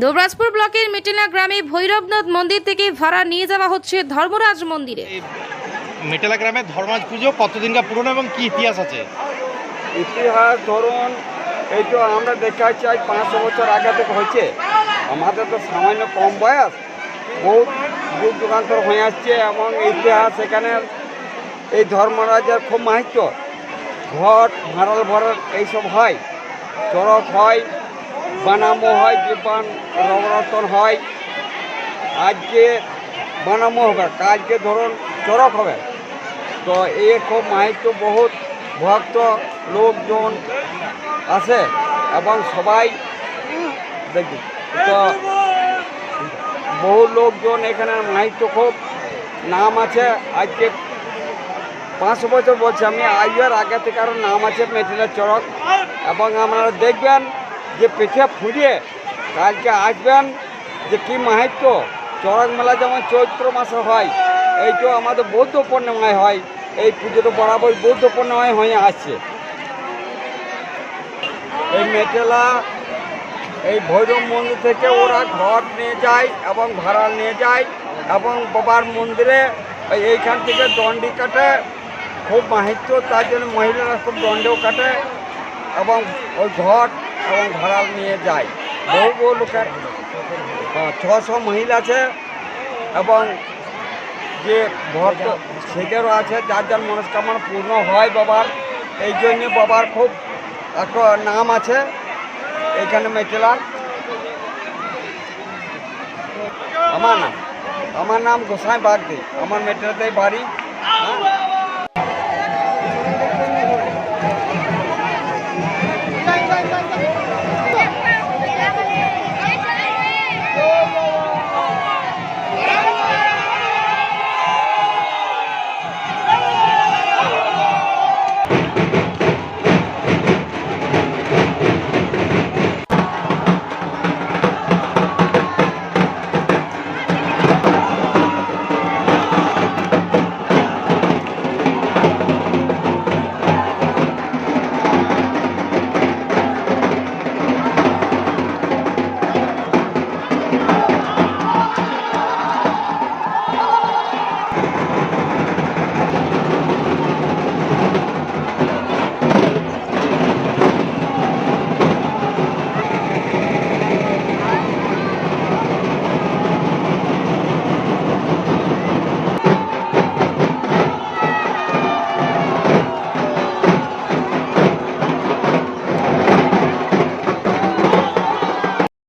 দুবরাজপুর ব্লকের মেটেনা গ্রামে ভৈরবনাথ মন্দির থেকে ভাড়া নিয়ে যাওয়া হচ্ছে ধর্মরাজ মন্দিরে। মেটেলা গ্রামে ধর্মাজ পুজো কতদিনকার পুরনো এবং কি ইতিহাস আছে? ইতিহাস ধরুন এই তো আমরা দেখাচ্ছি আজ পাঁচশো বছর আগে থেকে হয়েছে। আমাদের তো সামান্য কম বয়স বহুত যুগ যুগান্তর হয়ে আসছে এবং ইতিহাস এখানে এই ধর্মরাজের খুব মাহাত্য। ঘট ভাড়াল ভরল এইসব হয় চরক হয় বানামো হয় দীপান নবরতন হয়, আজকে বানামো হবে, কালকে ধরুন চরক হবে। তো এ খুব মাহাত্য বহুত, ভক্ত লোকজন আছে এবং সবাই দেখি তো বহু লোকজন এখানে মাহিত্য খুব নাম আছে, আজকে পাঁচশো বছর বলছি আমি আইয়ার আগে থেকে আরও নাম আছে মেটিনের চড়ক। এবং আপনারা দেখবেন যে পিঠে ফুরিয়ে কালকে আসবেন যে কি মাহাত্য? চড়ক মেলা যেমন চৈত্র মাসে হয় এই তো আমাদের বৌদ্ধ পূর্ণিমায় হয়, এই পুজোটা বরাবর বৌদ্ধ পূর্ণিমায় হয়ে আসছে। এই মেটেলা এই ভৈরব মন্দির থেকে ওরা ঘর নিয়ে যায় এবং ভাড়া নিয়ে যায় এবং বাবার মন্দিরে এইখান থেকে দণ্ডি কাটে, খুব মাহিত্য, তার জন্য মহিলারা খুব দণ্ডেও কাটে এবং ওই ঘট এবং ভাড়া নিয়ে যায়। বহু বহু লোকের হ্যাঁ, ছশো মহিলা আছে এবং যে ভক্ত সেদেরও আছে যার যার মনস্কামনা পূর্ণ হয় বাবার। এই জন্য বাবার খুব একটা নাম আছে এইখানে মেটেলার। আমার নাম আমার নাম গোসাই বাগদি। আমার মেটেলাতেই বাড়ি।